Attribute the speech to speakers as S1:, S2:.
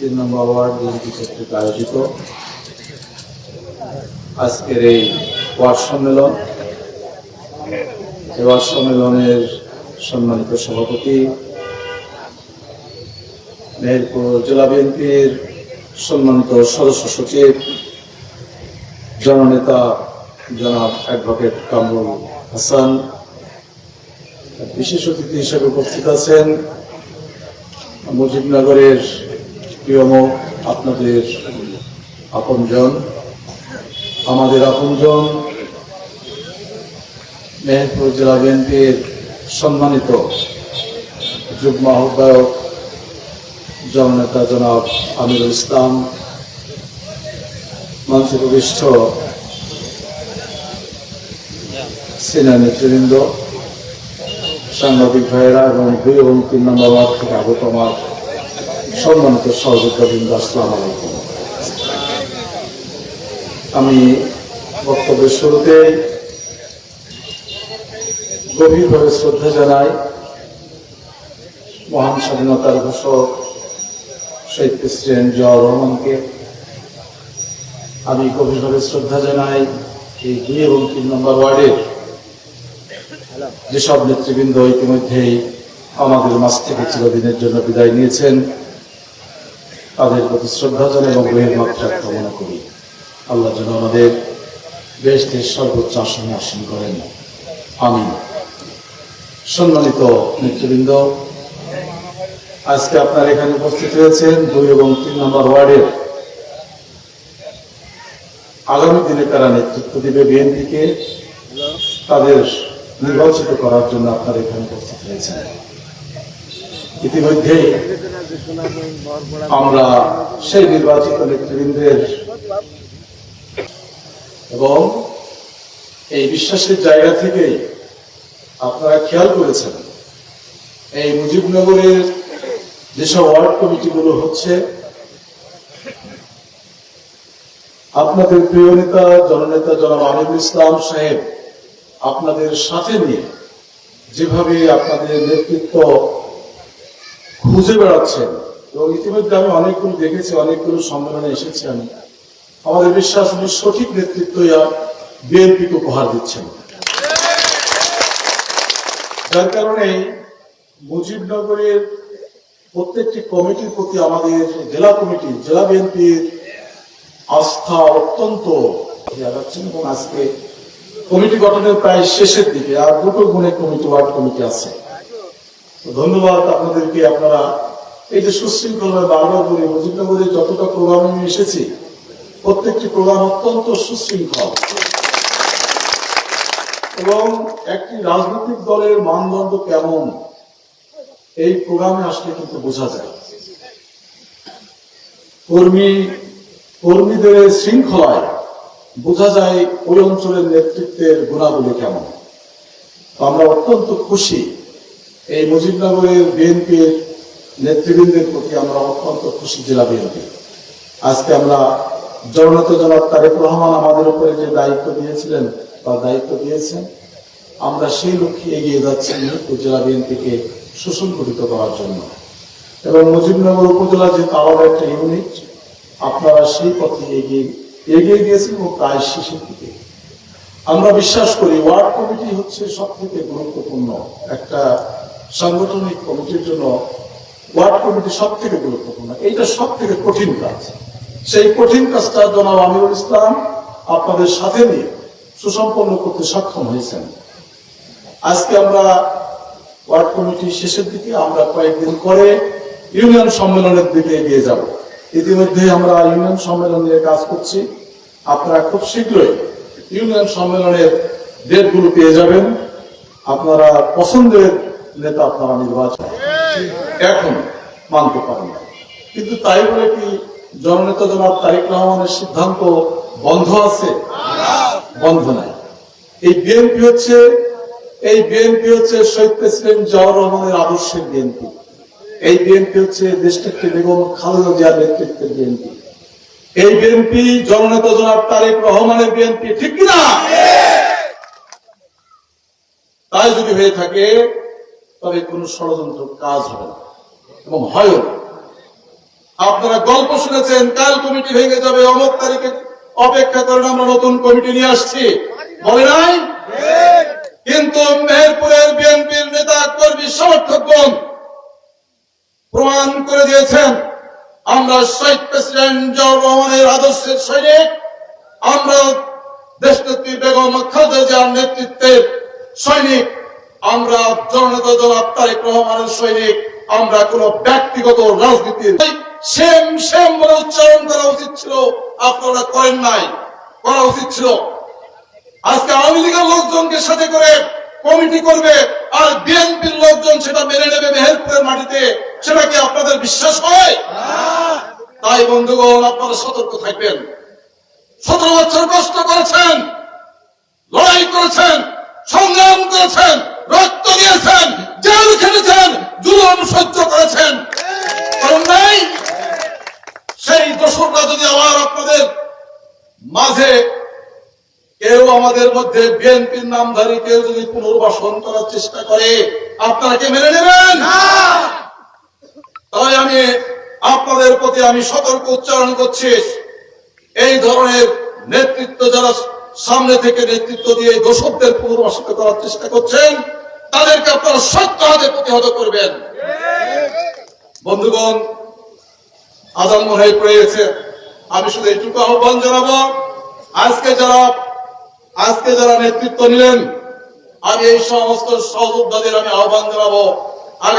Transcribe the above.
S1: তিন নম্বর word BNP কর্তৃক আয়োজিত। আজকের এই ওয়ার্ড সম্মেলন। এই ওয়ার্ড সম্মেলনের সম্মানিত সভাপতি মেহেরপুর জেলা বিএনপির সম্মানিত সদস্য সচিব, জননেতা জনাব অ্যাডভোকেট কামরুল হাসান। বিশেষ অতিথি হিসেবে উপস্থিত আছেন মুজিবনগরের প্রিয়মুখ আপনাদের আপনজন, আমাদের আপনজন, মেহেরপুর জেলা বিএনপির সম্মানিত যুগ্ম আহ্বায়ক, জননেতা জনাব আমিরুল ইসলাম মঞ্চে উপবিষ্ট সিনিয়র নেতৃবৃন্দ, সাংবাদিক ভাইয়েরা এবং দুই এবং তিন নম্বর থেকে আগত আমার সম্মানিত সহযোগিতাবৃন্দ আসসালাম আলাইকুম। আমি বক্তব্যের শুরুতে গভীরভাবে শ্রদ্ধা জানাই মহান স্বাধীনতার ঘোষক শহীদ প্রেসিডেন্ট জিয়াউর রহমানকে। আমি গভীরভাবে শ্রদ্ধা জানাই এই দুই এবং তিন নম্বর ওয়ার্ডের যেসব নেতৃবৃন্দ ইতিমধ্যেই আমাদের মাছ থেকে চিরদিনের জন্য বিদায় নিয়েছেন। তাদের প্রতি শ্রদ্ধা জানাই এবং গভীর মাত্রা কামনা করি। আল্লাহ যেন আমাদের দেশ দেশ সর্বোচ্চ আসনে আসন করেন। আমি সম্মানিত নেতৃবৃন্দ, আজকে আপনার এখানে উপস্থিত হয়েছেন দুই এবং তিন নম্বর ওয়ার্ডের। আগামী দিনে তারা নেতৃত্ব দিবে বিএনপিকে, তাদের নির্বাচিত করার জন্য আপনারা এখানে উপস্থিত হয়েছেন। ইতিমধ্যেই আমরা সেই নির্বাচিত নেতৃবৃন্দের এবং এই বিশ্বাসের জায়গা থেকেই আপনারা খেয়াল করেছেন, এই মুজিবনগরের যেসব ওয়ার্ড কমিটিগুলো হচ্ছে, আপনাদের প্রিয় নেতা, জননেতা জনাব আমিরুল ইসলাম সাহেব আপনাদের সাথে নিয়ে যেভাবে আপনাদের নেতৃত্ব খুঁজে বেড়াচ্ছেন। এবং ইতিমধ্যে আমি অনেকগুলো দেখেছি, অনেকগুলো সম্মেলনে এসেছি আমি। আমাদের বিশ্বাস উনি সঠিক নেতৃত্ব বিএনপিকে উপহার দিচ্ছেন। যার কারণে মুজিবনগরের প্রত্যেকটি কমিটির প্রতি আমাদের জেলা কমিটি, জেলা বিএনপির আস্থা অত্যন্ত আজকে কমিটি গঠনের প্রায় শেষের দিকে আর দুটো গুণে কমিটি, ওয়ার্ড কমিটি আছে। ধন্যবাদ আপনাদেরকে, আপনারা এই যে সুশৃঙ্খলভাবে বারবার বলি মুজিবনগরে যতটা প্রোগ্রামে আমি এসেছি, প্রত্যেকটি প্রোগ্রাম অত্যন্ত সুশৃঙ্খল। এবং একটি রাজনৈতিক দলের মানদণ্ড কেমন, এই প্রোগ্রামে আসলে কিন্তু বোঝা যায়। কর্মী, কর্মীদের শৃঙ্খলায় বোঝা যায় ওই অঞ্চলের নেতৃত্বের গুণাবলী কেমন। আমরা অত্যন্ত খুশি এই মুজিবনগরের বিএনপির নেতৃবৃন্দের প্রতি আমরা অত্যন্ত খুশি জেলা বিএনপি আজকে আমরা জননেতা জনাব তারেক রহমান আমাদের উপরে যে দায়িত্ব দিয়েছিলেন বা দায়িত্ব দিয়েছেন, আমরা সেই লক্ষ্যে এগিয়ে যাচ্ছি মেহেরপুর জেলা বিএনপিকে সুসংগঠিত করার জন্য। এবং মুজিবনগর উপজেলা যে আলাদা একটা ইউনিট আপনারা সেই পথে এগিয়ে এগিয়ে গিয়েছেন এবং প্রায় শেষের দিকে। আমরা বিশ্বাস করি ওয়ার্ড কমিটি হচ্ছে সব থেকে গুরুত্বপূর্ণ একটা সাংগঠনিক কমিটির জন্য ওয়ার্ড কমিটি সব থেকে গুরুত্বপূর্ণ। এইটা সব থেকে কঠিন কাজ। সেই কঠিন কাজটা জনাব আমিরুল ইসলাম আপনাদের সাথে নিয়ে সুসম্পন্ন করতে সক্ষম হয়েছেন। আজকে আমরা ওয়ার্ড কমিটি শেষের দিকে, আমরা কয়েকদিন পরে ইউনিয়ন সম্মেলনের দিকে এগিয়ে যাব। ইতিমধ্যে আমরা ইউনিয়ন সম্মেলন নিয়ে কাজ করছি। আপনারা খুব শীঘ্রই ইউনিয়ন সম্মেলনের ডেটগুলো পেয়ে যাবেন। আপনারা পছন্দের নেতা আপনারা নির্বাচন এখন মানতে পারেন না। কিন্তু তাই বলে কি জননেতা জনাব তারিক রহমানের সিদ্ধান্ত বন্ধ আছে? বন্ধ নাই। এই বিএনপি হচ্ছে এই বিএনপি হচ্ছে শহীদ প্রেসিডেন্ট জিয়াউর রহমানের আদর্শের বিএনপি। এই বিএনপি হচ্ছে দেশটাকে বেগম খালেদা জিয়ার নেতৃত্বের বিএনপি। এই বিএনপি জননেতা জনাব তারেক রহমানের বিএনপি ঠিক কিনা? তাই যদি হয়ে থাকে তবে কোন ষড়যন্ত্র কাজ হবে না এবং হয় আপনারা গল্প শুনেছেন, কাল কমিটি ভেঙে যাবে, অমুক তারিখে অপেক্ষা করেন, আমরা নতুন কমিটি নিয়ে আসছি। বলে নাই? কিন্তু মেহেরপুরের বিএনপির নেতা, কর্মী সমর্থকগণ প্রমাণ করে দিয়েছেন, আমরা শহীদ প্রেসিডেন্ট জিয়াউর রহমানের আদর্শের সৈনিক, আমরা দেশনেত্রী বেগম খালেদা জিয়ার নেতৃত্বের সৈনিক। আমরা জননেতা জনাব তারেক রহমানের সৈনিক আমরা কোন ব্যক্তিগত রাজনীতির সেম সেম বলে উচ্চারণ করা উচিত ছিল আপনারা করেন নাই। করা উচিত ছিল। আজকে আওয়ামী লীগের লোকজনকে সাথে করে কমিটি করবে আর বিএনপির লোকজন সেটা মেনে নেবে মেহেরপুরের মাটিতে সেটা কি আপনাদের বিশ্বাস হয়? তাই বন্ধুগণ আপনারা সতর্ক থাকবেন। সতেরো বছর কষ্ট করেছেন লড়াই করেছেন সংগ্রাম করেছেন রক্ত দিয়েছেন জেল খেটেছেন জুলুম সহ্য করেছেন কারণ নাই সেই দোষররা যদি আবার আপনাদের মাঝে কেউ আমাদের মধ্যে বিএনপির নামধারী কেউ যদি পুনর্বাসন করার চেষ্টা করে আপনারা কি মেনে নেবেন? তাই আমি আপনাদের প্রতি আমি সতর্ক উচ্চারণ করছি। এই ধরনের নেতৃত্ব যারা সামনে থেকে নেতৃত্ব দিয়ে দোষকদের পুনর্বাসিত করার চেষ্টা করছেন তাদেরকে আপনারা সত্য হাতে প্রতিহত করবেন। বন্ধুগণ আজান মনে হয় পড়ে গেছে। আমি শুধু এইটুকু আহ্বান জানাব আজকে যারা আজকে যারা নেতৃত্ব নিলেন আমি এই সমস্ত সহযোদ্ধাদের আমি আহ্বান জানাব। আগামী